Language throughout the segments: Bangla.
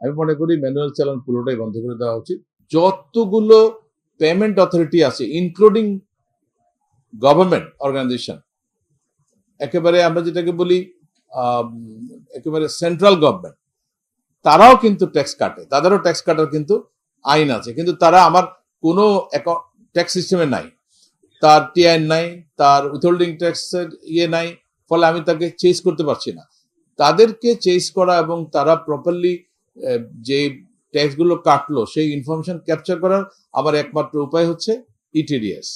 আমি মনে করি ম্যানুয়াল চালান পুরোটাই বন্ধ করে দেওয়া উচিত। যতগুলো পেমেন্ট অথরিটি আছে ইনক্লুডিং গভর্নমেন্ট অর্গানাইজেশন একেবারে আমরা যেটাকে বলি একেবারে সেন্ট্রাল গভর্নমেন্ট তারাও কিন্তু ট্যাক্স কাটে। তাদেরও ট্যাক্স কাটার কিন্তু আইন আছে। কিন্তু তারা আমার কোনো ট্যাক্স সিস্টেমে নাই। তার টিআইন নাই, তার উইথহোল্ডিং ট্যাক্সের ইয়ে নাই, ফলে আমি তাকে চেঞ্জ করতে পারছি না। তাদেরকে চেঞ্জ করা এবং তারা প্রপারলি যে ট্যাক্সগুলো কাটলো, সেই ইনফরমেশন ক্যাপচার করার আমার একমাত্র উপায় হচ্ছে E ইটিডিএস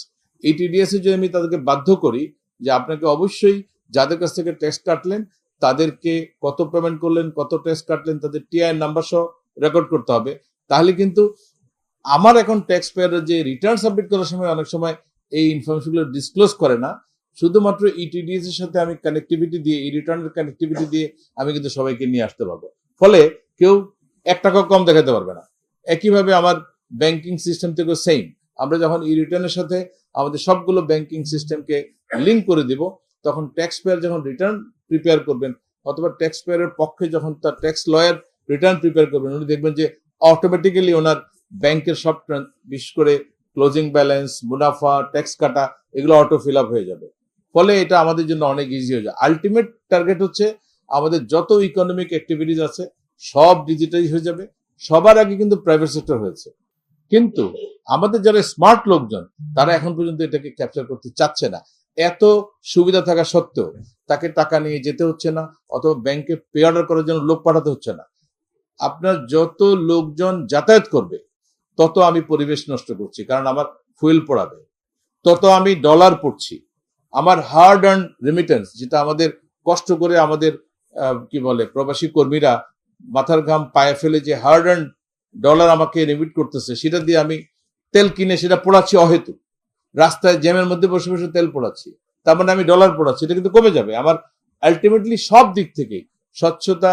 ইটিডিএস এ যদি আমি তাদেরকে বাধ্য করি যে আপনাকে অবশ্যই যাদের কাছ থেকে ট্যাক্স কাটলেন, তাদেরকে কত পেমেন্ট করলেন, কত ট্যাক্স কাটলেন, তাদের টিআই নাম্বার সহ রেকর্ড করতে হবে। তাহলে কিন্তু আমার এখন ট্যাক্স পেয়ারের যে রিটার্ন সাবমিট করার সময় অনেক সময় এই ইনফরমেশনগুলো ডিসক্লোজ করে না। শুধুমাত্র E ইটিডিএস এর সাথে আমি কানেক্টিভিটি দিয়ে এই রিটার্নের কানেক্টিভিটি দিয়ে আমি কিন্তু সবাইকে নিয়ে আসতে পারব। ফলে কেউ এক টাকা কম দেখাতে পারবে না। একইভাবে আমার ব্যাংকিং সিস্টেম থেকেও সেম আমরা যখন ই রিটার্নের সাথে আমাদের সবগুলো ব্যাংকিং সিস্টেমকে লিঙ্ক করে দিব, তখন ট্যাক্স পেয়ার যখন রিটার্ন প্রিপেয়ার করবেন, অথবা ট্যাক্স পেয়ারের পক্ষে যখন তার ট্যাক্স লয়ার রিটার্ন প্রিপেয়ার করবেন, উনি দেখবেন যে অটোমেটিক্যালি ওনার ব্যাংকের সব বিশেষ করে ক্লোজিং ব্যালেন্স মুনাফা ট্যাক্স কাটা, এগুলো অটো ফিল আপ হয়ে যাবে। ফলে এটা আমাদের জন্য অনেক ইজি হয়ে যায়। আলটিমেট টার্গেট হচ্ছে আমাদের যত ইকোনমিক অ্যাক্টিভিটিস আছে সব ডিজিটাইজ হয়ে যাবে। সবার আগে কিন্তু প্রাইভেট সেক্টর হয়েছে। কিন্তু আমাদের যারা স্মার্ট লোকজন, তারা এখন পর্যন্ত এটাকে ক্যাপচার করতে চাচ্ছে না। এত সুবিধা থাকা সত্ত্বেও তাকে টাকা নিয়ে যেতে হচ্ছে না, অথবা ব্যাংকে পে অর্ডার করার জন্য লোক পাঠাতে হচ্ছে না। আপনার যত লোকজন যাতায়াত করবে, তত আমি পরিবেশ নষ্ট করছি, কারণ আমার ফুয়েল পড়াবে। তত আমি ডলার পড়ছি। আমার হার্ড অ্যান্ড রেমিটেন্স যেটা আমাদের কষ্ট করে আমাদের কি বলে, প্রবাসী কর্মীরা মাথার ঘাম পায়ে ফেলে যে হার্ড অ্যান্ড ডলার আমাকে রেমিট করতেছে, সেটা দিয়ে আমি তেল কিনে সেটা পোড়াচ্ছি অহেতু রাস্তায় জ্যামের মধ্যে বসে বসে তেল পোড়াচ্ছি, তার মানে আমি ডলার পোড়াচ্ছি, এটা কিন্তু কমে যাবে। আমার আলটিমেটলি সব দিক থেকে স্বচ্ছতা,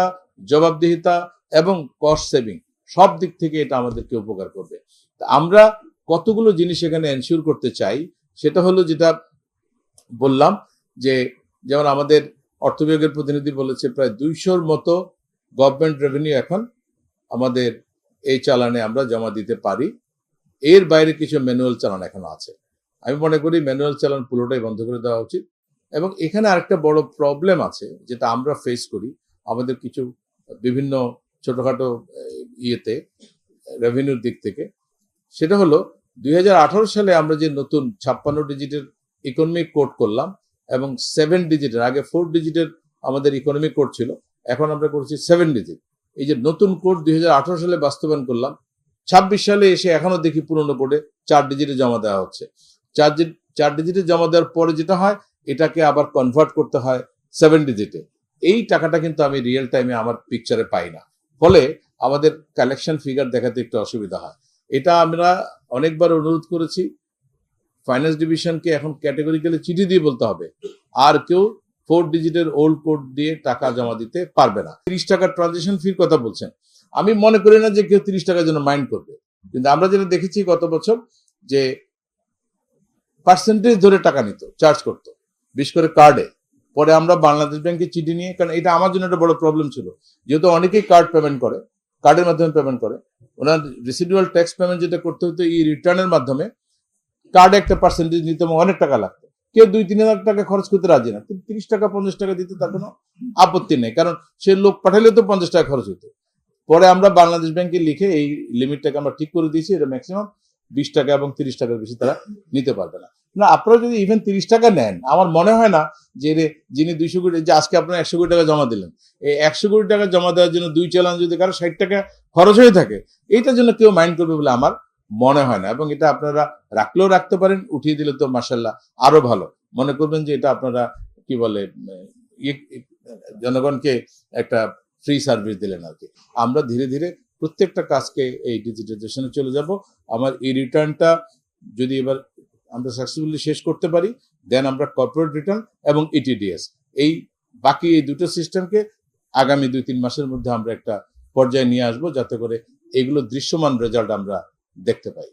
জবাবদিহিতা এবং কস্ট সেভিং সব দিক থেকে এটা আমাদেরকে উপকার করবে। আমরা কতগুলো জিনিস এখানে এনশিওর করতে চাই, সেটা হলো যেটা বললাম যে যেমন আমাদের অর্থ বিভাগের প্রতিনিধি বলেছে, প্রায় দুইশোর মতো গভর্নমেন্ট রেভিনিউ এখন আমাদের এই চালানে আমরা জমা দিতে পারি। এর বাইরে কিছু ম্যানুয়াল চালান এখন আছে। আমি মনে করি ম্যানুয়াল চালান পুরোটাই বন্ধ করে দেওয়া উচিত। এবং এখানে আরেকটা বড় প্রবলেম আছে, যেটা আমরা ফেস করি। আমাদের কিছু বিভিন্ন ছোটোখাটো ইয়েতে রেভিনিউর দিক থেকে। সেটা হলো, দুই হাজার আঠারো সালে আমরা যে নতুন ছাপ্পান্ন ডিজিটের ইকোনমিক কোড করলাম এবং সেভেন ডিজিটের, আগে ফোর ডিজিটের আমাদের ইকোনমিক কোড ছিল। এখন আমরা করছি সেভেন ডিজিট এই যে নতুন কোড দুই হাজার আঠেরো সালে বাস্তবায়ন করলাম, ছাব্বিশ সালে এসে এখনও দেখি পুরনো কোডে চার ডিজিটে জমা দেওয়া হচ্ছে। চার চার ডিজিটে জমা দেওয়ার পরে যেটা হয়, এটাকে আবার কনভার্ট করতে হয় সেভেন ডিজিটে এই টাকাটা কিন্তু আমি রিয়েল টাইমে আমার পিকচারে পাই না। ফলে আমাদের কালেকশন ফিগার দেখাতে একটু অসুবিধা হয়। এটা আমরা অনেকবার অনুরোধ করেছি। ফাইন্যান্স ডিভিশনকে এখন ক্যাটেগরিক্যালি চিঠি দিয়ে বলতে হবে। আর কেউ ফোর ডিজিটের ওল্ড কোড দিয়ে টাকা জমা দিতে পারবে না। তিরিশ টাকার ট্রানজেকশন ফির কথা বলছেন। আমি মনে করি না যে কেউ তিরিশ টাকার জন্য মাইন্ড করবে। কিন্তু আমরা যেটা দেখেছি গত বছর যে পার্সেন্টেজ ধরে টাকা নিত চার্জ করতো, বিশেষ করে কার্ডে পরে আমরা বাংলাদেশ ব্যাংকে চিঠি নিয়ে, কারণ এটা আমার জন্য একটা বড় প্রবলেম ছিল। যেহেতু অনেকেই কার্ড পেমেন্ট করে কার্ডের মাধ্যমে পেমেন্ট করে, ওনার রেসিডুয়াল ট্যাক্স পেমেন্ট যেটা করতে হতো, এই রিটার্নের মাধ্যমে কার্ডে একটা পার্সেন্টেজ নিতে অনেক টাকা লাগতো। কেউ দুই, তিন হাজার টাকা খরচ করতে রাজি না। কিন্তু তিরিশ টাকা, পঞ্চাশ টাকা দিতে তার কোনো আপত্তি নেই। কারণ সে লোক পাঠালে তো পঞ্চাশ টাকা খরচ হতো পরে আমরা বাংলাদেশ ব্যাংকে লিখে এই লিমিটটাকে আমরা ঠিক করে দিয়েছি, এটা ম্যাক্সিমাম বিশ টাকা এবং তিরিশ টাকার বেশি তারা নিতে পারবে না। না, আপনারা যদি ইভেন তিরিশ টাকা নেন, আমার মনে হয় না যে যিনি দুইশো কোটি, যে আজকে আপনারা একশো কোটি টাকা জমা দিলেন, এই একশো কোটি টাকা জমা দেওয়ার জন্য দুই চালান যদি কারও ষাট টাকা খরচ হয়ে থাকে, এইটার জন্য কেউ মাইন্ড করবে বলে আমার মনে হয় না। এবং এটা আপনারা রাখলেও রাখতে পারেন উঠিয়ে দিলে তো মাসাল্লাহ আরও ভালো। মনে করবেন যে এটা আপনারা কি বলে উম, ইয়ে জনগণকে একটা ফ্রি সার্ভিস দিলেন আর কি। আমরা ধীরে ধীরে প্রত্যেকটা কাজকে এই ডিজিটাইজেশনে চলে যাব। আমার এই রিটার্নটা যদি এবার আমরা সাকসেসফুলি শেষ করতে পারি দেন আমরা কর্পোরেট রিটার্ন এবং ইটিডিএস এই বাকি এই দুটো সিস্টেমকে আগামী দুই তিন মাসের মধ্যে আমরা একটা পর্যায়ে নিয়ে আসব যাতে করে এগুলো দৃশ্যমান রেজাল্ট আমরা দেখতে পাই।